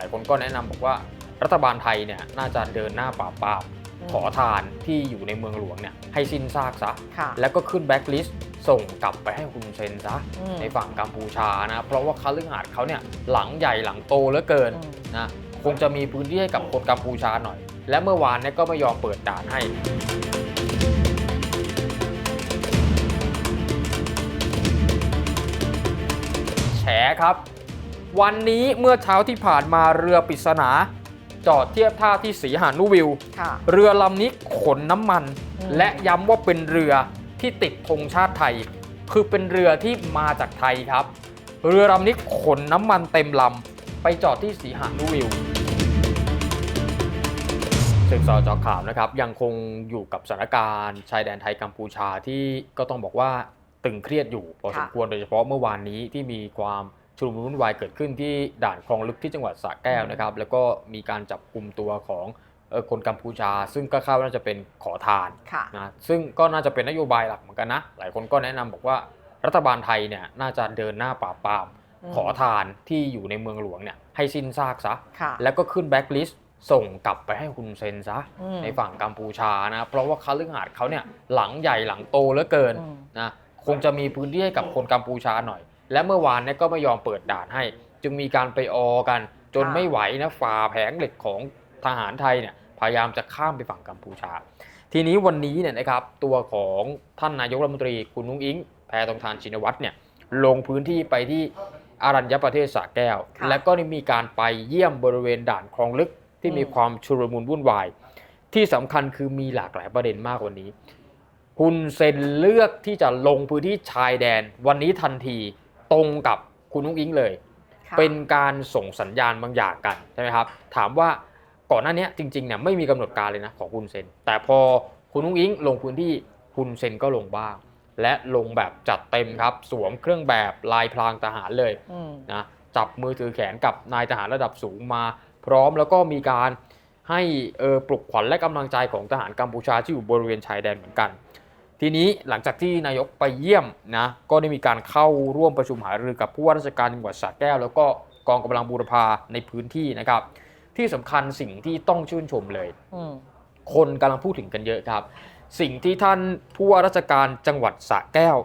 หลายคนก็แนะนำบอกว่ารัฐบาลไทยเนี่ยน่าจะเดินหน้าปราบปรามอืมขอทานที่อยู่ในเมืองหลวงเนี่ยให้สิ้นซากซะค่ะแล้วก็ขึ้นแบ็กลิสต์ส่งกลับไปให้คุณเซนซะอืมในฝั่งกัมพูชานะ เพราะว่าคาลึงหาดเขาเนี่ยหลังใหญ่หลังโตเหลือเกินอืมนะคงจะมีพื้นที่ให้กับคนกัมพูชาหน่อย และเมื่อวานเนี่ยก็ไม่ยอมเปิดด่านให้แฉครับ วันนี้เมื่อเช้าที่ผ่านมาเรือปริศนาจอดเทียบท่าที่สีหานุวิวค่ะเรือลำนี้ขนน้ำมันอืมและย้ำว่าเป็นเรือที่ติดธงชาติไทย คือเป็นเรือที่มาจากไทยครับ เรือลำนี้ขนน้ำมันเต็มลำไปจอดที่สีหานุวิวศึกสอจอข่าวนะครับ ยังคงอยู่กับสถานการณ์ชายแดนไทยกัมพูชาที่ก็ต้องบอกว่าตึงเครียดอยู่พอสมค่ะควรโดยเฉพาะเมื่อวานนี้ที่มีความ ชุลมุนวุ่นวายเกิดขึ้นที่ด่านคลองลึกที่จังหวัดสระแก้วนะครับ แล้วก็มีการจับกลุ่มตัวของเอ่อคนกัมพูชา ซึ่งก็คาดว่าน่าจะเป็นขอทานค่ะนะซึ่งก็น่าจะเป็นนโยบายหลักเหมือนกันนะ หลายคนก็แนะนำบอกว่ารัฐบาลไทยเนี่ยน่าจะเดินหน้าปราบปรามอืมขอทานที่อยู่ในเมืองหลวงเนี่ยให้สิ้นซากซะค่ะแล้วก็ขึ้นแบ็กลิสต์ส่งกลับไปให้คุณเซนซะอืมในฝั่งกัมพูชานะ เพราะว่าคาลึงหาดเขาเนี่ยหลังใหญ่หลังโตเหลือเกินอืมนะคงจะมีพื้นที่ให้กับคนกัมพูชาหน่อย และเมื่อวานเนี่ยก็ไม่ยอมเปิดด่านให้ จึงมีการไปออกัน จนค่ะไม่ไหวนะฝ่าแผงเหล็กของทหารไทยเนี่ยพยายามจะข้ามไปฝั่งกัมพูชา ทีนี้วันนี้เนี่ยนะครับตัวของท่านนายกรัฐมนตรีคุณนุ้งอิง แพทองทานชินวัตรเนี่ยลงพื้นที่ไปที่อารัญญประเทศสระแก้วค่ะและก็ได้มีการไปเยี่ยมบริเวณด่านคลองลึกที่มีอืมความชุลมุนวุ่นวาย ที่สำคัญคือมีหลากหลายประเด็นมากกว่านี้คุณเซนเลือกที่จะลงพื้นที่ชายแดนวันนี้ทันที ตรงกับคุณนุ้งอิงเลยค่ะเป็นการส่งสัญญาณบางอย่างกันใช่ไหมครับ ถามว่าก่อนหน้านี้จริงๆเนี่ยไม่มีกำหนดการเลยนะของคุณเซน แต่พอคุณนุ้งอิงลงพื้นที่คุณเซนก็ลงบ้าง และลงแบบจัดเต็มครับ สวมเครื่องแบบลายพรางทหารเลยอืมนะจับมือถือแขนกับนายทหารระดับสูงมา พร้อมแล้วก็มีการให้เออปลุกขวัญและกำลังใจของทหารกัมพูชาที่อยู่บริเวณชายแดนเหมือนกัน ทีนี้หลังจากที่นายกไปเยี่ยมนะก็ได้มีการเข้าร่วมประชุมหารือกับผู้ว่าราชการจังหวัดสระแก้ว แล้วก็กองกำลังบูรพาในพื้นที่นะครับ ที่สำคัญสิ่งที่ต้องชื่นชมเลยอืมคนกำลังพูดถึงกันเยอะครับ สิ่งที่ท่านผู้ว่าราชการจังหวัดสระแก้ว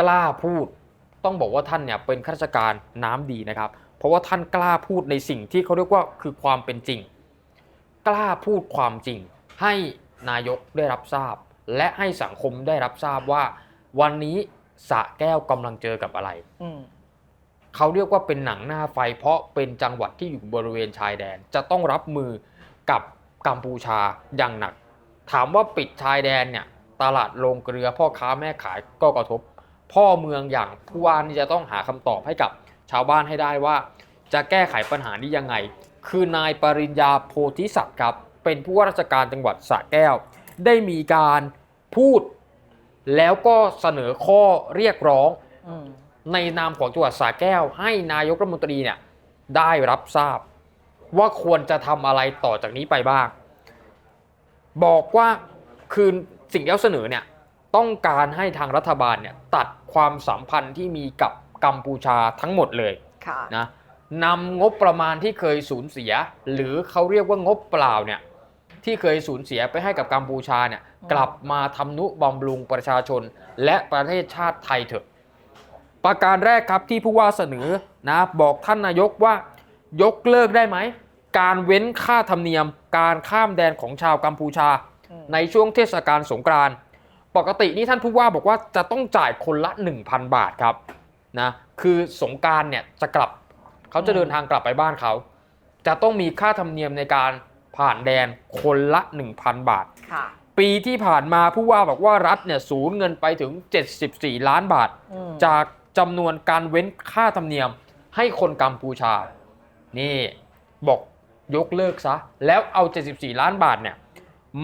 กล้าพูด ต้องบอกว่าท่านเนี่ยเป็นข้าราชการน้ำดีนะครับ เพราะว่าท่านกล้าพูดในสิ่งที่เขาเรียกว่าคือความเป็นจริง กล้าพูดความจริง ให้นายกได้รับทราบ และให้สังคมได้รับทราบว่า วันนี้สระแก้วกำลังเจอกับอะไรอืมเขาเรียกว่าเป็นหนังหน้าไฟ เพราะเป็นจังหวัดที่อยู่บริเวณชายแดน จะต้องรับมือกับกัมพูชาอย่างหนัก ถามว่าปิดชายแดนเนี่ย ตลาดโรงเกลือพ่อค้าแม่ขายก็กระทบ พ่อเมืองอย่างผู้ว่านี่จะต้องหาคำตอบให้กับชาวบ้านให้ได้ว่า จะแก้ไขปัญหานี้ยังไง คือนายปริญญาโพธิสัตว์ครับ เป็นผู้ว่าราชการจังหวัดสระแก้ว ได้มีการ พูด แล้วก็เสนอข้อเรียกร้องอืมในนามของจังหวัดสระแก้ว ให้นายกรัฐมนตรีเนี่ยได้รับทราบ ว่าควรจะทำอะไรต่อจากนี้ไปบ้าง บอกว่าคือสิ่งที่เขาเสนอเนี่ยต้องการให้ทางรัฐบาลเนี่ยตัดความสัมพันธ์ที่มีกับกัมพูชาทั้งหมดเลยค่ะนะนำงบประมาณที่เคยสูญเสีย หรือเขาเรียกว่างบเปล่าเนี่ย ที่เคยสูญเสียไปให้กับกัมพูชาเนี่ยอืมกลับมาทำนุบำรุงประชาชน และประเทศชาติไทยเถอะ ประการแรกครับที่ผู้ว่าเสนอนะบอกท่านนายกว่ายกเลิกได้ไหม การเว้นค่าธรรมเนียม การข้ามแดนของชาวกัมพูชาอืมในช่วงเทศกาลสงกรานต์ปกตินี่ท่านผู้ว่าบอกว่าจะต้องจ่ายคนละ 1,000 บาทครับนะคือสงกรารเนี่ยจะกลับเขาจะเดินทางกลับไปบ้านเขา จะต้องมีค่าธรรมเนียมในการ ผ่านแดนคนละ 1,000 บาทค่ะปีที่ผ่านมาผู้ว่าบอกว่ารัฐเนี่ยสูญเงินไปถึง 74 ล้านบาทอืมจากจำนวนการเว้นค่าธรรมเนียมให้คนกัมพูชา นี่บอกยกเลิกซะ แล้วเอา 74 ล้านบาทเนี่ย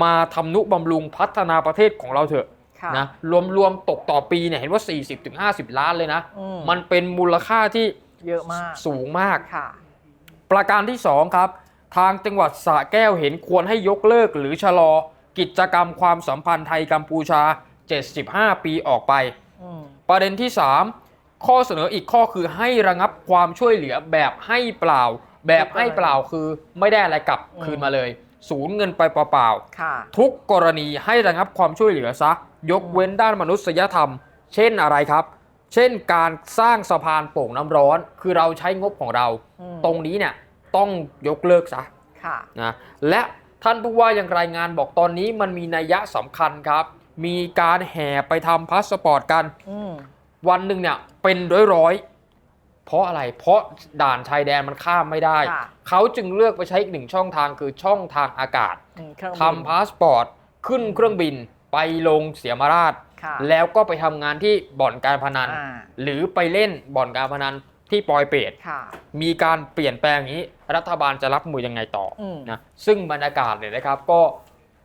มาทำนุบำรุงพัฒนาประเทศของเราเถอะค่ะนะรวมๆตกต่อปีเนี่ยเห็นว่า 40-50 ล้านเลยนะอืมมันเป็นมูลค่าที่เยอะมากสูงมากค่ะประการที่ 2 ครับ ทางจังหวัดสระแก้วเห็นควรให้ยกเลิกหรือชะลอ กิจกรรมความสัมพันธ์ไทยกัมพูชา 75 ปีออกไปอืมประเด็นที่ 3 ข้อเสนออีกข้อคือให้ระงับความช่วยเหลือแบบให้เปล่า แบบให้เปล่าคือไม่ได้อะไรกลับอืมคืนมาเลยสูญเงินไปเปล่าๆค่ะทุกกรณีให้ระงับความช่วยเหลือซะ ยกเว้นด้านมนุษยธรรม เช่นอะไรครับ เช่นการสร้างสะพานโป่งน้ำร้อน คือเราใช้งบของเราอืมตรงนี้เนี่ย ต้องยกเลิกซะค่ะนะและท่านผู้ว่ายังรายงานบอกตอนนี้มันมีนัยยะสำคัญครับ มีการแห่ไปทำพาสปอร์ตกันอืมวันหนึ่งเนี่ยเป็นร้อยร้อยๆเพราะอะไร เพราะด่านชายแดนมันข้ามไม่ได้ค่ะเขาจึงเลือกไปใช้อีกหนึ่งช่องทางคือช่องทางอากาศอืมเครื่องบินทำพาสปอร์ต ขึ้นเครื่องบินไปลงเสียมาราชค่ะแล้วก็ไปทำงานที่บ่อนการพนันอ่าหรือไปเล่นบ่อนการพนัน ที่ปอยเปตค่ะมีการเปลี่ยนแปลงอย่างนี้ รัฐบาลจะรับมือยังไงต่อออืมนะซึ่งบรรยากาศเนี่ยนะครับก็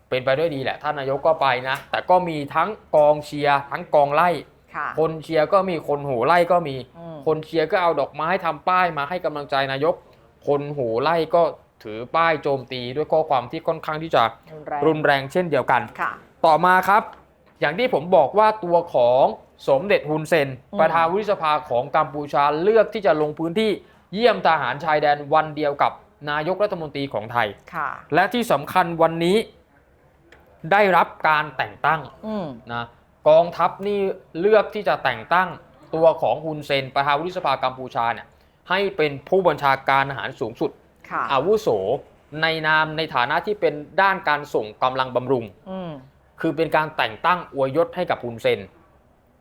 เป็นไปด้วยดีแหละท่านนายกก็ไปนะ แต่ก็มีทั้งกองเชียร์ทั้งกองไล่ค่ะคนเชียร์ก็มีคนโหูไล่ก็มีอืมคนเชียร์ก็เอาดอกไม้ทำป้ายมาให้กำลังใจนายก คนโหูไล่ก็ถือป้ายโจมตีด้วยข้อความที่ค่อนข้างที่จะรุนแรงรุนแรงเช่นเดียวกันค่ะต่อมาครับ อย่างที่ผมบอกว่าตัวของ สมเด็จฮุนเซนอืมประธานวุฒิสภาของกัมพูชาเลือกที่จะลงพื้นที่เยี่ยมทหารชายแดนวันเดียวกับนายกรัฐมนตรีของไทยค่ะและที่สำคัญวันนี้ได้รับการแต่งตั้งอืมนะกองทัพนี่เลือกที่จะแต่งตั้งตัวของฮุนเซน ประธานวุฒิสภากัมพูชาเนี่ยให้เป็นผู้บัญชาการทหารสูงสุดค่ะอาวุโสในนามในฐานะที่เป็นด้านการส่งกำลังบำรุงอืมคือเป็นการแต่งตั้งอวยยศให้กับฮุนเซน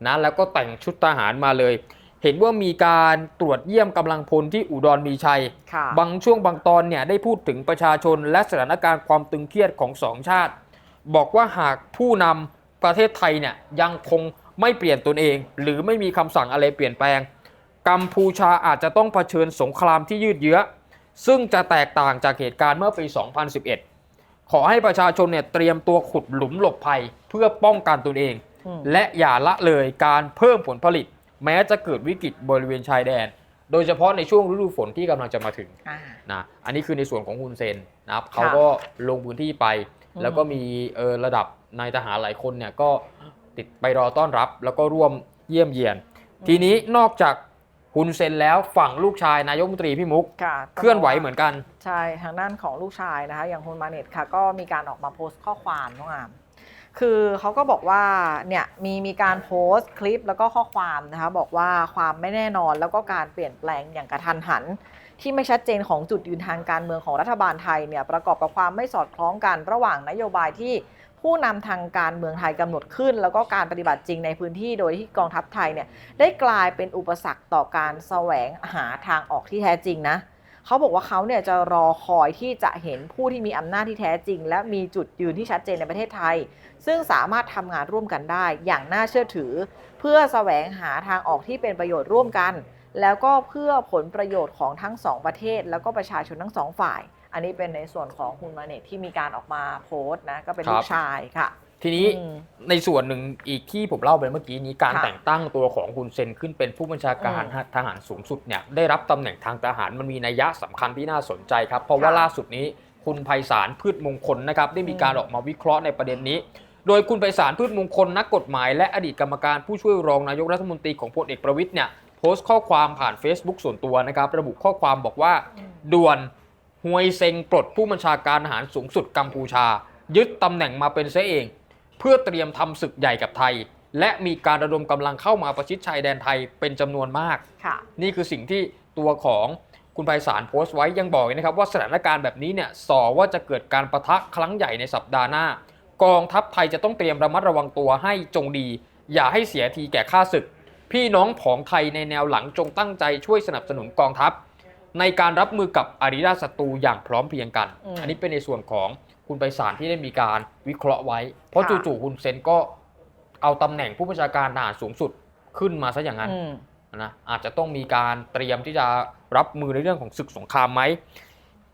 นะแล้วก็แต่งชุดทหารมาเลย เห็นว่ามีการตรวจเยี่ยมกำลังพลที่อุดรมีชัยค่ะบางช่วงบางตอนเนี่ยได้พูดถึงประชาชนและสถานการณ์ความตึงเครียดของสองชาติ บอกว่าหากผู้นำประเทศไทยเนี่ยยังคงไม่เปลี่ยนตนเอง หรือไม่มีคำสั่งอะไรเปลี่ยนแปลง กัมพูชาอาจจะต้องเผชิญสงครามที่ยืดเยื้อ ซึ่งจะแตกต่างจากเหตุการณ์เมื่อปี 2011 ขอให้ประชาชนเนี่ยเตรียมตัวขุดหลุมหลบภัยเพื่อป้องกันตนเองอืม และอย่าละเลยการเพิ่มผลผลิต แม้จะเกิดวิกฤตบริเวณชายแดน โดยเฉพาะในช่วงฤดูฝนที่กำลังจะมาถึงอ่านะอันนี้คือในส่วนของฮุนเซนนะครับค่ะเขาก็ลงพื้นที่ไปอืมแล้วก็มีเออระดับนายทหารหลายคนเนี่ยก็ติดไปรอต้อนรับ แล้วก็ร่วมเยี่ยมเยียน ทีนี้นอกจากฮุนเซนแล้วฝั่งลูกชายนายกรัฐมนตรีพี่มุกค่ะเคลื่อนไหวเหมือนกัน ใช่ ทางด้านของลูกชายนะคะ อย่างคุณมาเน็ตค่ะ ก็มีการออกมาโพสต์ข้อความน้องอาม คือเขาก็บอกว่าเนี่ยมีมีการโพสต์คลิปแล้วก็ข้อความนะคะบอกว่าความไม่แน่นอนแล้วก็การเปลี่ยนแปลงอย่างกระทันหัน ที่ไม่ชัดเจนของจุดยืนทางการเมืองของรัฐบาลไทยเนี่ยประกอบกับความไม่สอดคล้องกันระหว่างนโยบายที่ผู้นำทางการเมืองไทยกำหนดขึ้น แล้วก็การปฏิบัติจริงในพื้นที่โดยที่กองทัพไทยเนี่ยได้กลายเป็นอุปสรรคต่อการแสวงหาทางออกที่แท้จริงนะ เขาบอกว่าเขาเนี่ยจะรอคอยที่จะเห็นผู้ที่มีอำนาจที่แท้จริง และมีจุดยืนที่ชัดเจนในประเทศไทย ซึ่งสามารถทำงานร่วมกันได้ อย่างน่าเชื่อถือ เพื่อแสวงหาทางออกที่เป็นประโยชน์ร่วมกัน แล้วก็เพื่อผลประโยชน์ของทั้งสองประเทศ แล้วก็ประชาชนทั้งสองฝ่าย อันนี้เป็นในส่วนของคุณมาเนตที่มีการออกมาโพสต์นะก็เป็นครับลูกชายค่ะ ทีนี้อืมในส่วนหนึ่งอีกที่ผมเล่าไปเมื่อกี้นี้การค่ะแต่งตั้งตัวของฮุนเซนขึ้นเป็นผู้บัญชาการอืมทหารสูงสุดเนี่ยได้รับตำแหน่งทางทหารมันมีนัยยะสำคัญที่น่าสนใจครับ เพราะว่าค่ะล่าสุดนี้คุณไพศาลพืชมงคลนะครับได้มีการอืมออกมาวิเคราะห์ในประเด็นนี้ โดยคุณไพศาลพืชมงคลนักกฎหมาย และอดีตกรรมการผู้ช่วยรองนายกรัฐมนตรีของพลเอกประวิทย์เนี่ยโพสต์ข้อความผ่าน Facebook ส่วนตัวนะครับ ระบุข้อความบอกว่าด่วนฮวยเซงปลดผู้บัญชาการทหารสูงสุดกัมพูชา ยึดตำแหน่งมาเป็นเสียเอง เพื่อเตรียมทำศึกใหญ่กับไทย และมีการระดมกำลังเข้ามาประชิดชายแดนไทยเป็นจำนวนมาก ค่ะ นี่คือสิ่งที่ตัวของคุณไพศาลโพสต์ไว้ยังบอกอีกนะครับว่าสถานการณ์แบบนี้เนี่ยส่อว่าจะเกิดการประทะครั้งใหญ่ในสัปดาห์หน้า กองทัพไทยจะต้องเตรียมระมัดระวังตัวให้จงดี อย่าให้เสียทีแก่ข้าศึก พี่น้องผองไทยในแนวหลังจงตั้งใจช่วยสนับสนุนกองทัพ ในการรับมือกับอาริราชศัตรูอย่างพร้อมเพรียงกัน อืม อันนี้เป็นในส่วนของ คุณไพศาลที่ได้มีการวิเคราะห์ไว้ เพราะค่ะจู่ๆคุณเซนก็เอาตำแหน่งผู้บัญชาการทหารสูงสุดขึ้นมาซะอย่างนั้นอืมนะอาจจะต้องมีการเตรียมที่จะรับมือในเรื่องของศึกสงครามไหม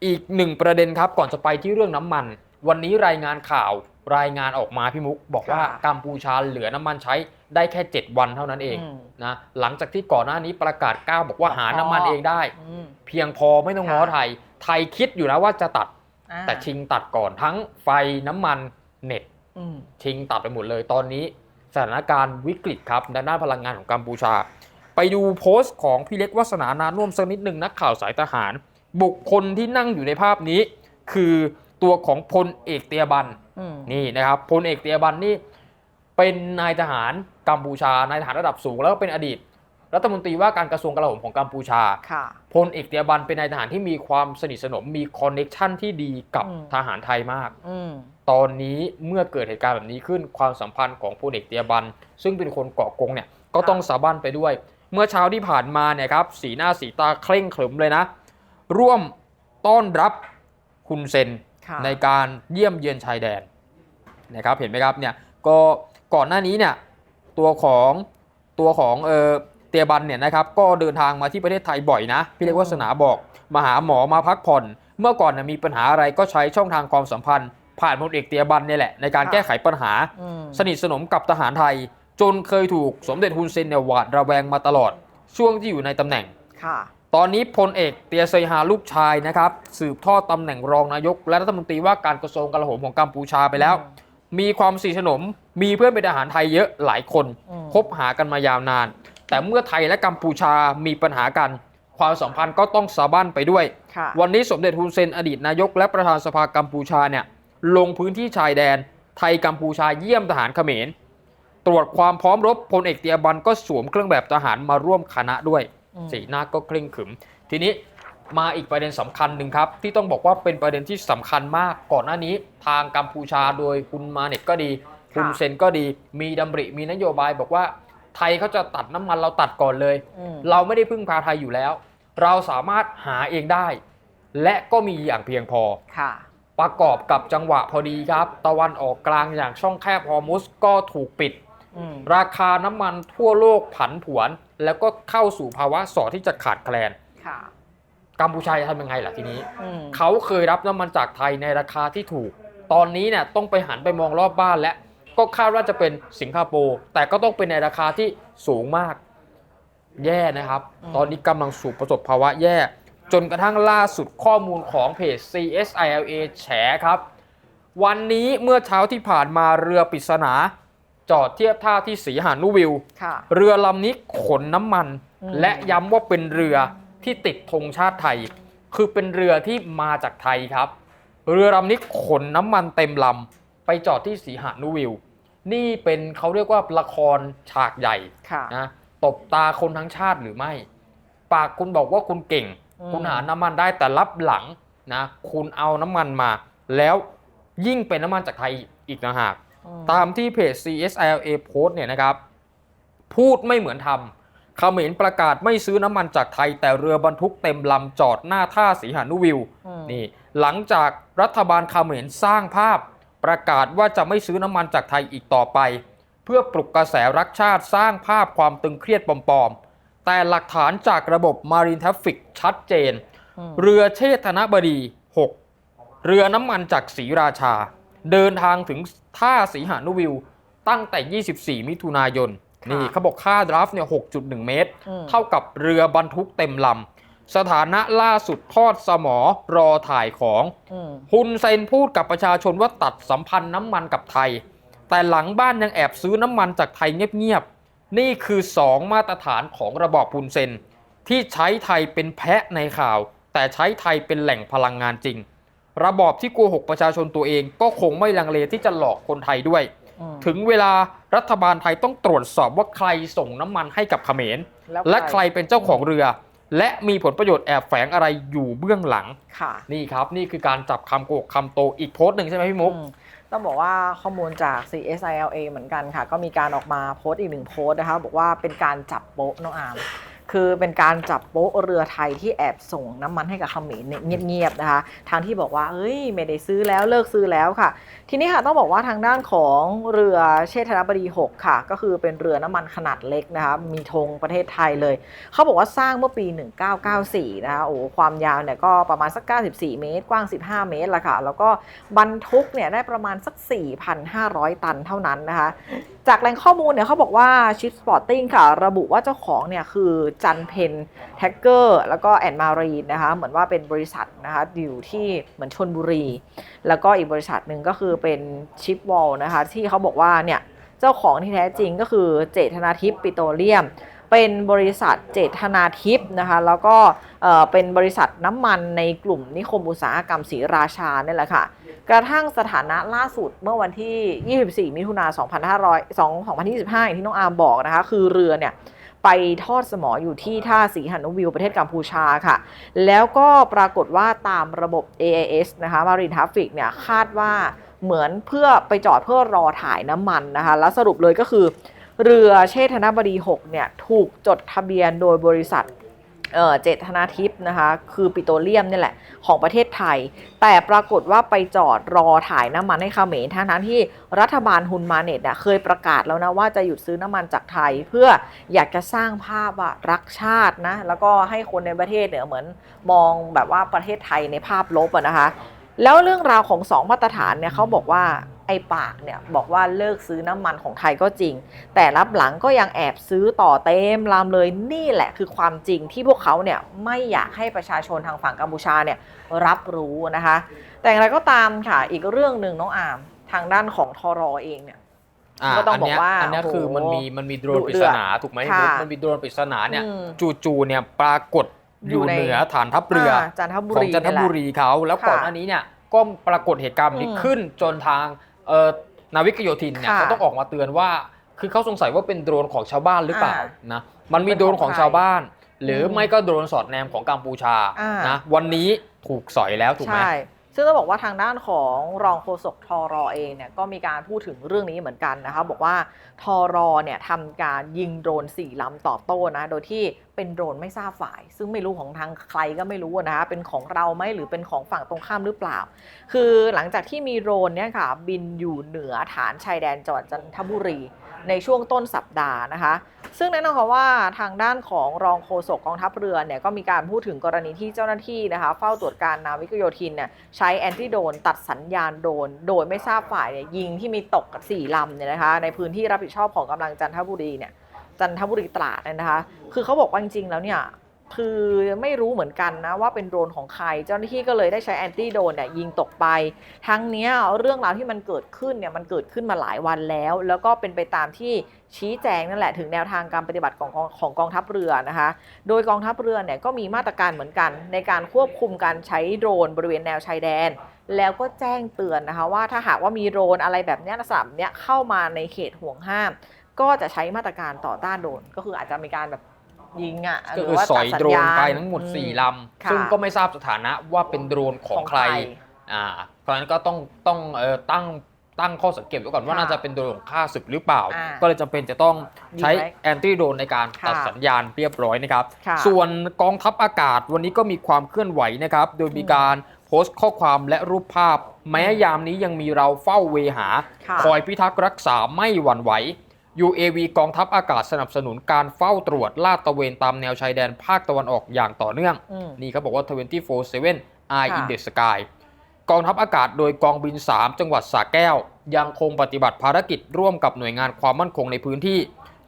อีกหนึ่งประเด็นครับก่อนจะไปที่เรื่องน้ำมัน วันนี้รายงานข่าวรายงานออกมาพี่มุก บอกว่าค่ะกัมพูชาเหลือน้ำมันใช้ได้แค่ 7 วันเท่านั้นเองอืมนะหลังจากที่ก่อนหน้านี้ประกาศก้าวบอกว่าหาน้ำมันเองได้อืมเพียงพอไม่ต้องง้อค่ะไทย ไทยคิดอยู่แล้วว่าจะตัดอ่า แต่ชิงตัดก่อนทั้งไฟน้ำมันเน็ตอืมชิงตัดไปหมดเลยตอนนี้สถานการณ์วิกฤตครับด้านหน้านพลังงานของกัมพูชา ไปดูโพสต์ของพี่เล็กวัฒนานานุ่วมสักนิดหนึ่งนักข่าวสายทหาร บุคคลที่นั่งอยู่ในภาพนี้ คือตัวของพลเอกเตียบันอืมนี่นะครับพลเอกเตียบันนี่เป็นนายทหารกัมพูชานายทหารระดับสูงแล้วก็เป็นอดีต รัฐมนตรีว่าการกระทรวงกลาโหมของกัมพูชาค่ะพลเอกเตียบันเป็นนายทหารที่มีความสนิทสนมมีคอนเน็ชันที่ดีกับอืมทหารไทยมากอืมตอนนี้เมื่อเกิดเหตุการณ์แบบนี้ขึ้นความสัมพันธ์ของพลเอกเตียบัน ซึ่งเป็นคนเกาะกงเนี่ยก็ต้องสาบันไปด้วย เมื่อเช้าที่ผ่านมาเนี่ยครับสีหน้าสีตาเคร่งขรึมเลยนะ ร่วมต้อนรับคุณเซนค่ะในการเยี่ยมเยือนชายแดนนะครับเห็นไหมครับเนี่ยก็ก่อนหน้านี้เนี่ยตัวของตัวของเออ เตียบันเนี่ยนะครับก็เดินทางมาที่ประเทศไทยบ่อยนะ พี่เล็กวัฒนาบอกมาหาหมอมาพักผ่อน เมื่อก่อนนะมีปัญหาอะไรก็ใช้ช่องทางความสัมพันธ์ ผ่านพลเอกเตียบันเนี่ยแหละในการแก้ไขปัญหาอืมสนิทสนมกับทหารไทย จนเคยถูกสมเด็จฮุนเซนเนี่ยหวาดระแวงมาตลอด ช่วงที่อยู่ในตำแหน่งค่ะตอนนี้พลเอกเตียเซยฮาลูกชายนะครับสืบทอดตำแหน่งรองนายก และรัฐมนตรีว่าการกระทรวงกลาโหมของกัมพูชาไปแล้ว มีความสนิทสนมมีเพื่อนเป็นทหารไทยเยอะหลายคนอืมคบหากันมายาวนาน แต่เมื่อไทยและกัมพูชามีปัญหากัน ความสัมพันธ์ก็ต้องสะบั้นไปด้วยค่ะวันนี้สมเด็จฮุนเซนอดีตนายกและประธานสภากัมพูชาเนี่ยลงพื้นที่ชายแดน ไทยกัมพูชาเยี่ยมทหารเขมร ตรวจความพร้อมรบพลเอกเตียบันก็สวมเครื่องแบบทหารมาร่วมคณะด้วยอืมสีหน้าก็เคร่งขรึม ทีนี้มาอีกประเด็นสำคัญหนึ่งครับ ที่ต้องบอกว่าเป็นประเด็นที่สำคัญมากก่อนหน้านี้ ทางกัมพูชาโดยคุณมาเน็ตก็ดีคุณเซนก็ดีมีดำริมีนโยบายบอกว่า ไทยเขาจะตัดน้ำมันเราตัดก่อนเลยอืมเราไม่ได้พึ่งพาไทยอยู่แล้ว เราสามารถหาเองได้ และก็มีอย่างเพียงพอค่ะ ประกอบกับจังหวะพอดีครับ ตะวันออกกลางอย่างช่องแคบฮอร์มุสก็ถูกปิดอืมราคาน้ำมันทั่วโลกผันผวน แล้วก็เข้าสู่ภาวะสอที่จะขาดแคลนค่ะกัมพูชาจะทำยังไงล่ะทีนี้อืมเขาเคยรับน้ำมันจากไทยในราคาที่ถูก ตอนนี้เนี่ยต้องไปหันไปมองรอบบ้านและ ก็คาดว่าจะเป็นสิงคโปร์แต่ก็ต้องเป็นในราคาที่สูงมากแย่นะครับ ตอนนี้กำลังสู่ประสบภาวะแย่ จนกระทั่งล่าสุดข้อมูลของเพจ CSILA แฉครับ วันนี้เมื่อเช้าที่ผ่านมาเรือปริศนา จอดเทียบท่าที่สีหานุวิวค่ะเรือลำนี้ขนน้ำมันอืมและย้ำว่าเป็นเรือที่ติดธงชาติไทย คือเป็นเรือที่มาจากไทยครับ เรือลำนี้ขนน้ำมันเต็มลำไปจอดที่สีหานุวิว นี่เป็นเขาเรียกว่าละครฉากใหญ่ค่ะนะตบตาคนทั้งชาติหรือไม่ ปากคุณบอกว่าคุณเก่งอืมคุณหาน้ำมันได้แต่รับหลังนะคุณเอาน้ำมันมา แล้วยิ่งเป็นน้ำมันจากไทยอีกนะหากอืมตามที่เพจ CSLA โพสต์เนี่ยนะครับ พูดไม่เหมือนทำเขมรประกาศไม่ซื้อน้ำมันจากไทย แต่เรือบรรทุกเต็มลำจอดหน้าท่าสีหานุวิวอืมนี่หลังจากรัฐบาลเขมรสร้างภาพ ประกาศว่าจะไม่ซื้อน้ำมันจากไทยอีกต่อไป เพื่อปลุกกระแสรักชาติสร้างภาพความตึงเครียดปลอมๆ แต่หลักฐานจากระบบ Marine Traffic ชัดเจนอืมเรือเชษฐนบดี 6 เรือน้ำมันจากศรีราชา เดินทางถึงท่าสีหานุวิว ตั้งแต่ 24 มิถุนายนค่ะนี่เขาบอกค่าดราฟต์เนี่ย 6.1 เมตรอืมเท่ากับเรือบรรทุกเต็มลำ สถานะล่าสุดทอดสมอรอถ่ายของอืมฮุนเซนพูดกับประชาชนว่าตัดสัมพันธ์น้ำมันกับไทย แต่หลังบ้านยังแอบซื้อน้ำมันจากไทยเงียบๆ นี่คือ2มาตรฐานของระบอบฮุนเซน ที่ใช้ไทยเป็นแพะในข่าว แต่ใช้ไทยเป็นแหล่งพลังงานจริง ระบอบที่โกหกประชาชนตัวเองก็คงไม่ลังเลที่จะหลอกคนไทยด้วยอืมถึงเวลารัฐบาลไทยต้องตรวจสอบว่าใครส่งน้ำมันให้กับเขมร แล้วและใครเป็นเจ้าของเรือ และมีผลประโยชน์แอบแฝงอะไรอยู่เบื้องหลังค่ะ นี่ครับ นี่คือการจับคำโกหกคำโตอีกโพสต์หนึ่งใช่ไหมพี่มุกอืมต้องบอกว่าข้อมูลจาก CSILA เหมือนกันค่ะ ก็มีการออกมาโพสต์อีกหนึ่งโพสต์นะคะบอกว่าเป็นการจับโป๊ะน้องอาม คือเป็นการจับโป๊ะเรือไทยที่แอบส่งน้ำมันให้กับเขมรเนี่ยเงียบๆนะคะทางที่บอกว่าเอ้ยไม่ได้ซื้อแล้วเลิกซื้อแล้วค่ะ ทีนี้ค่ะต้องบอกว่าทางด้านของเรือเชษฐนบดี 6 ค่ะ ก็คือเป็นเรือน้ำมันขนาดเล็กนะคะมีธงประเทศไทยเลย เขาบอกว่าสร้างเมื่อปี 1994 นะคะโอ้โหความยาวเนี่ยก็ประมาณสัก 94 เมตร กว้าง 15 เมตรละค่ะ แล้วก็บรรทุกเนี่ยได้ประมาณสัก 4,500 ตันเท่านั้นนะคะจากแหล่งข้อมูลเนี่ยเขาบอกว่าชิปสปอร์ติ้งค่ะ ระบุว่าเจ้าของเนี่ยคือจันเพนแท็กเกอร์แล้วก็แอนมารีนนะคะเหมือนว่าเป็นบริษัทนะคะอยู่ที่เหมือนชนบุรี แล้วก็อีกบริษัทหนึ่งก็คือเป็นชิปวอลนะคะ ที่เขาบอกว่าเนี่ยเจ้าของที่แท้จริงก็คือเจตนาทิพย์ปิโตรเลียม เป็นบริษัทเจตนาทิพย์นะคะแล้วก็เป็นบริษัทน้ำมันในกลุ่มนิคมอุตสาหกรรมศรีราชาเนี่ยแหละค่ะกระทั่งสถานะล่าสุดเมื่อวันที่ 24 มิถุนา2500 2025 อย่างที่น้องอาร์มบอกนะคะ คือเรือเนี่ยไปทอดสมออยู่ที่ท่าสีหันุวิวประเทศกัมพูชาค่ะ แล้วก็ปรากฏว่าตามระบบ AIS นะคะ Marine Traffic เนี่ยคาดว่า เหมือนเพื่อไปจอดเพื่อรอถ่ายน้ำมันนะคะ แล้วสรุปเลยก็คือ เรือเชษฐนบดี 6 เนี่ย ถูกจดทะเบียนโดยบริษัทเเจตนาทิพย์นะคะ คือปิโตรเลียมนี่แหละ ของประเทศไทย แต่ปรากฏว่าไปจอดรอถ่ายน้ำมันให้เขมรทั้งทั้งที่รัฐบาลฮุนมาเนตน่ะเคยประกาศแล้วนะว่าจะหยุดซื้อน้ำมันจากไทย เพื่ออยากจะสร้างภาพว่ารักชาตินะ แล้วก็ให้คนในประเทศเนี่ยเหมือนมองแบบว่าประเทศไทยในภาพลบนะคะ แล้วเรื่องราวของสองมาตรฐานเนี่ยเขาบอกว่าไอ้ปากเนี่ยบอกว่าเลิกซื้อน้ำมันของไทยก็จริง แต่รับหลังก็ยังแอบซื้อต่อเต็มลามเลยนี่แหละคือความจริงที่พวกเขาเนี่ยไม่อยากให้ประชาชนทางฝั่งกัมพูชาเนี่ยรับรู้นะคะ แต่อย่างไรก็ตามค่ะอีกเรื่องหนึ่งน้องอามทางด้านของทรอเองเนี่ยอ่าก็ต้องนเนี้ยบอกว่าอันเนี้ยโอ้โหคือมันมีมันมีโดรนดุปริเดืศอดนาถูกไหมค่ะมันมีโดรนปริศนาเนี่ยอืมจู่ๆเนี่ยปรากฏ ออยู่ยู่ในเหนือฐานทัพเรืออ่าจันทบุของรีจันทนี่แหละบุรีเขาแล้วก่อนค่ะหน้านี้เนี่ยก็ปรากฏเหตุการณ์แบบนี้อืมขึ้นจนทางเอ่อนาวิกโยธินเนี่ยค่ะเขาต้องออกมาเตือนว่า คือเขาสงสัยว่าเป็นโดรนของชาวบ้านหรือเปล่าอ่านะมันมีโดรนของชาวบ้าน หรืออมไม่ก็โดรนสอดแนมของกัมพูชาอ่านนะวันนี้ถูกสอยแล้วถูกไหมใช่ ซึ่งต้องบอกว่าทางด้านของรองโฆษกทรอเองเนี่ยก็มีการพูดถึงเรื่องนี้เหมือนกันนะคะบอกว่าทรอเนี่ยทำการยิงโดรนสี่ลำตอบโต้นะโดยที่เป็นโดรนไม่ทราบฝ่าย ซึ่งไม่รู้ของทางใครก็ไม่รู้นะคะเป็นของเราไหมหรือเป็นของฝั่งตรงข้ามหรือเปล่า คือหลังจากที่มีโดรนเนี่ยค่ะบินอยู่เหนือฐานชายแดนจังหวัดจันทบุรี ในช่วงต้นสัปดาห์นะคะ ซึ่งแน่นอนค่ะว่าทางด้านของรองโฆษกกองทัพเรือเนี่ยก็มีการพูดถึงกรณีที่เจ้าหน้าที่นะคะเฝ้าตรวจการนาวิกโยธินเนี่ยใช้แอนติโดนตัดสัญญาณโดน โดยไม่ทราบฝ่ายเนี่ยยิงที่มีตกกับสี่ลำเนี่ยนะคะในพื้นที่รับผิดชอบของกำลังจันทบุรีเนี่ยจันทบุรีตราดเนี่ยนะคะ คือเขาบอกว่าจริงๆแล้วเนี่ย คือไม่รู้เหมือนกันนะว่าเป็นโดรนของใคร เจ้าหน้าที่ก็เลยได้ใช้แอนตี้โดรนเนี่ยยิงตกไป ทั้งนี้เรื่องราวที่มันเกิดขึ้นเนี่ยมันเกิดขึ้นมาหลายวันแล้ว แล้วก็เป็นไปตามที่ชี้แจงนั่นแหละถึงแนวทางการปฏิบัติของของของกองทัพเรือนะคะ โดยกองทัพเรือเนี่ยก็มีมาตรการเหมือนกัน ในการควบคุมการใช้โดรนบริเวณแนวชายแดน แล้วก็แจ้งเตือนนะคะว่าถ้าหากว่ามีโดรนอะไรแบบนี้ยลักษณะแบบเนี้ยเข้ามาในเขตห่วงห้าม ก็จะใช้มาตรการต่อต้านโดรนก็คืออาจจะมีการแบบ ยิงอะก็หรืคือว่าสตัอดยสัญโดรนญาณไปทั้งหมดอื4ลค่ะำซึ่งก็ไม่ทราบสถานะว่าเป็นโดรนของใครอ่าเพราะฉะนั้นก็ต้องต้องเอ่อตั้งตั้งข้อสังเกตไว้ก่อนว่าค่ะน่าจะเป็นโดรนของข้าศึกหรือเปล่าอ่าก็เลยจำเป็นจะต้องใช้มีไว้แอนตี้โดรนในการตัดค่ะสัญญาณเรียบร้อยนะครับค่ะส่วนกองทัพอากาศวันนี้ก็มีความเคลื่อนไหวนะครับ โดยมีการโพสต์ข้อความและรูปภาพ แม้ยามนี้ยังมีเราเฝ้าเวหาค่ะคอยพิทักษ์รักษาไม่หวั่นไหว UAV กองทัพอากาศสนับสนุนการเฝ้าตรวจลาดตระเวนตามแนวชายแดนภาคตะวันออกอย่างต่อเนื่องอืมนี่เขาบอกว่า 24/7 Eye in ค่ะ the Sky กองทัพอากาศโดยกองบิน 3 จังหวัดสระแก้ว ยังคงปฏิบัติภารกิจร่วมกับหน่วยงานความมั่นคงในพื้นที่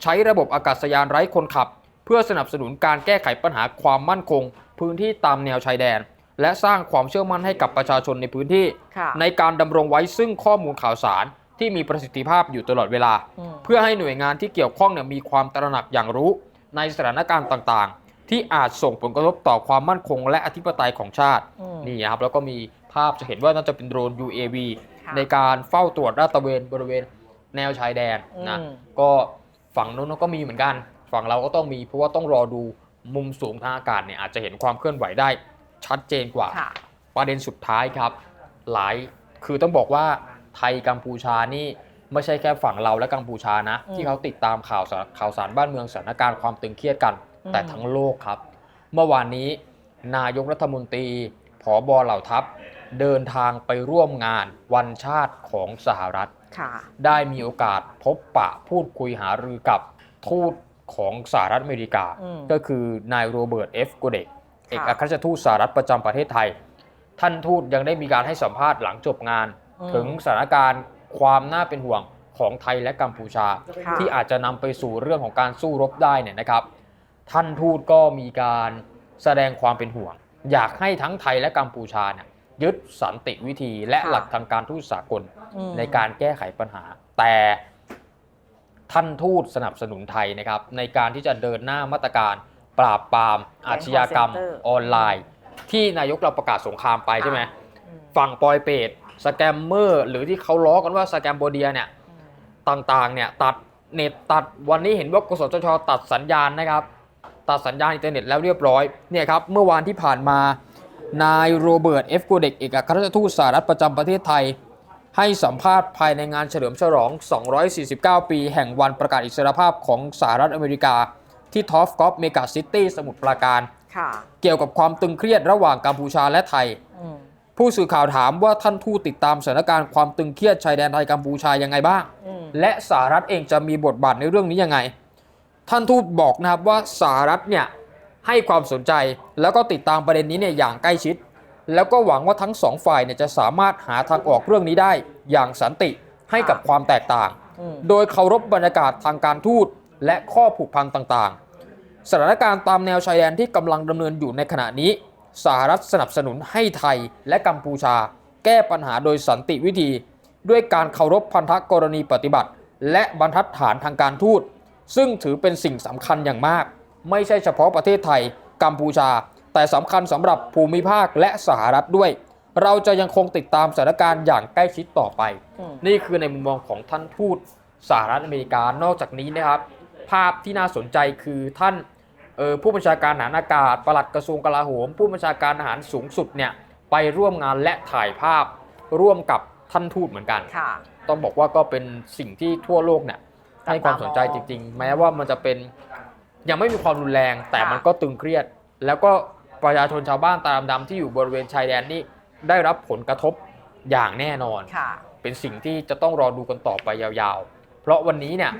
ใช้ระบบอากาศยานไร้คนขับ เพื่อสนับสนุนการแก้ไขปัญหาความมั่นคง พื้นที่ตามแนวชายแดน และสร้างความเชื่อมั่นให้กับประชาชนในพื้นที่ค่ะในการดำรงไว้ซึ่งข้อมูลข่าวสาร ที่มีประสิทธิภาพอยู่ตลอดเวลาอืมเพื่อให้หน่วยงานที่เกี่ยวข้องเนี่ยมีความตระหนักอย่างรู้ในสถานการณ์ต่างๆ ที่อาจส่งผลกระทบต่อความมั่นคง และอธิปไตยของชาติอืมนี่ครับแล้วก็มีภาพจะเห็นว่าน่าจะเป็นโดรน UAV ค่ะในการเฝ้าตรวจลาดตระเวนบริเวณแนวชายแดนนะอืมก็ฝั่งนู้นก็มีเหมือนกัน ฝั่งเราก็ต้องมีเพราะว่าต้องรอดูมุมสูงทางอากาศเนี่ยอาจจะเห็นความเคลื่อนไหวได้ชัดเจนกว่าค่ะประเด็นสุดท้ายครับ หลายคือต้องบอกว่า ไทยกัมพูชานี่ไม่ใช่แค่ฝั่งเราและกัมพูชานะอืมที่เขาติดตามข่าวสารข่าวสารบ้านเมืองสถานการณ์ความตึงเครียดกันอืมแต่ทั้งโลกครับ เมื่อวานนี้ นายกรัฐมนตรีผอบอเหล่าทัพ เดินทางไปร่วมงานวันชาติของสหรัฐค่ะได้มีโอกาสพบปะพูดคุยหารือกับทูตของสหรัฐอเมริกาอืมก็คือนายโรเบิร์ตเอฟโกเดกเอกค่ะอัครราชทูตสหรัฐประจำประเทศไทย ท่านทูตยังได้มีการให้สัมภาษณ์หลังจบงานอืม ถึงสถานการณ์ความน่าเป็นห่วงของไทยและกัมพูชา ค่ะ ที่อาจจะนำไปสู่เรื่องของการสู้รบได้เนี่ยนะครับ ท่านทูตก็มีการแสดงความเป็นห่วง อยากให้ทั้งไทยและกัมพูชาเนี่ยยึดสันติวิธีและค่ะ หลักทางการทูตสากล อืม ในการแก้ไขปัญหา แต่ท่านทูตสนับสนุนไทยนะครับ ในการที่จะเดินหน้ามาตรการปราบปราม อาชญากรรม center ออนไลน์ ที่นายกเราประกาศสงครามไปใช่ไหม อืม ฝั่งปอยเปต สแกมเมอร์หรือที่เขาล้อกันว่าสแกมโบเดียเนี่ยอืมต่างๆเนี่ยตัดเน็ตตัดวันนี้เห็นว่ากสทชตัดสัญญาณนะครับ ตัดสัญญาณอินเทอร์เน็ตแล้วเรียบร้อยเนี่ยครับเมื่อวานที่ผ่านมานายโรเบิร์ตเอฟโกเด็กเอกอัครราชทูตสหรัฐประจำประเทศไทย ให้สัมภาษณ์ภายในงานเฉลิมฉลอง 249 ปี แห่งวันประกาศอิสรภาพของสหรัฐอเมริกา ที่ทอฟกอฟเมกาซิตี้สมุทรปราการค่ะเกี่ยวกับความตึงเครียดระหว่างกัมพูชาและไทยอืม ผู้สื่อข่าวถามว่าท่านทูตติดตามสถานการณ์ความตึงเครียดชายแดนไทยกัมพูชายังไงบ้างอืมและสหรัฐเองจะมีบทบาทในเรื่องนี้ยังไง ท่านทูตบอกนะครับว่าสหรัฐเนี่ยให้ความสนใจแล้วก็ติดตามประเด็นนี้เนี่ยอย่างใกล้ชิด แล้วก็หวังว่าทั้งสองฝ่ายเนี่ยจะสามารถหาทางออกเรื่องนี้ได้อย่างสันติให้กับความแตกต่างอืมโดยเคารพบรรยากาศทางการทูตและข้อผูกพันต่างๆ สถานการณ์ตามแนวชายแดนที่กำลังดำเนินอยู่ในขณะนี้ สหรัฐสนับสนุนให้ไทยและกัมพูชา แก้ปัญหาโดยสันติวิธี ด้วยการเคารพพันธกรณีปฏิบัติ และบรรทัดฐานทางการทูต ซึ่งถือเป็นสิ่งสำคัญอย่างมาก ไม่ใช่เฉพาะประเทศไทย กัมพูชา แต่สำคัญสำหรับภูมิภาคและสหรัฐด้วย เราจะยังคงติดตามสถานการณ์อย่างใกล้ชิดต่อไปอนี่คือในมุมมองของท่านทูตสหรัฐอเมริกานอกจากนี้นะครับ ภาพที่น่าสนใจคือท่าน อ่อผู้บัญชาการทหารอากาศ ปลัดกระทรวงกลาโหม ผู้บัญชาการทหารสูงสุดเนี่ยไปร่วมงานและถ่ายภาพร่วมกับท่านทูตเหมือนกัน ค่ะ ต้องบอกว่าก็เป็นสิ่งที่ทั่วโลกเนี่ยให้ความสนใจจริง ๆ แม้ว่ามันจะเป็นยังไม่มีความรุนแรง แต่ค่ะมันก็ตึงเครียด แล้วก็ประชาชนชาวบ้านตาดำๆที่อยู่บริเวณชายแดนนี่ได้รับผลกระทบอย่างแน่นอน ค่ะ เป็นสิ่งที่จะต้องรอดูกันต่อไปยาวๆ เพราะวันนี้เนี่ย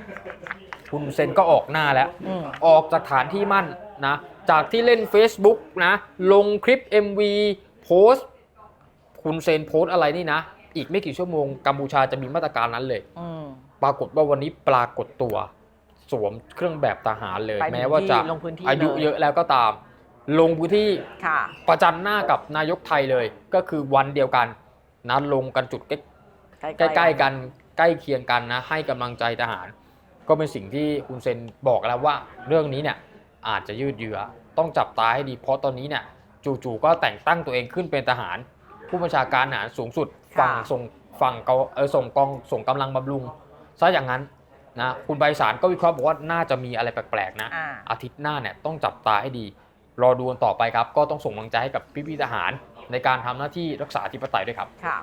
คุณเซนก็ออกหน้าแล้ว อืม ออกจากฐานที่มั่นนะ จากที่เล่น Facebook นะ ลงคลิป MV โพสต์ คุณเซนโพสต์อะไรนี่นะ อีกไม่กี่ชั่วโมงกัมพูชาจะมีมาตรการนั้นเลย อืมปรากฏว่าวันนี้ปรากฏตัวสวมเครื่องแบบทหารเลย ไปถึงแม้ว่าจะที่ลงพื้นที่อายุเลยเยอะแล้วก็ตาม ลงพื้นที่ค่ะ ประจันหน้ากับนายกไทยเลย ก็คือวันเดียวกันนัดลงกันจุดใกล้ใกล้ๆกัน ใกล้เคียงกันนะให้กำลังใจทหาร ก็เป็นสิ่งที่คุณเซนบอกแล้วว่า เรื่องนี้เนี่ยอาจจะยืดเยื้อต้องจับตาให้ดีเพราะตอนนี้เนี่ยจู่ๆก็แต่งตั้งตัวเองขึ้นเป็นทหาร ผู้บัญชาการทหารสูงสุดค่ะฝั่งส่งฝั่งเกาเออส่งกองส่งกำลังบำรุงซะอย่างนั้นนะคุณใบสารก็วิเคราะห์บอกว่าน่าจะมีอะไรแปลกๆนะอ่าอาทิตย์หน้าเนี่ยต้องจับตาให้ดี รอดูกันต่อไปครับ ก็ต้องส่งกำลังใจให้กับพี่ๆทหาร ในการทำหน้าที่รักษาอธิปไตยด้วยครับค่ะ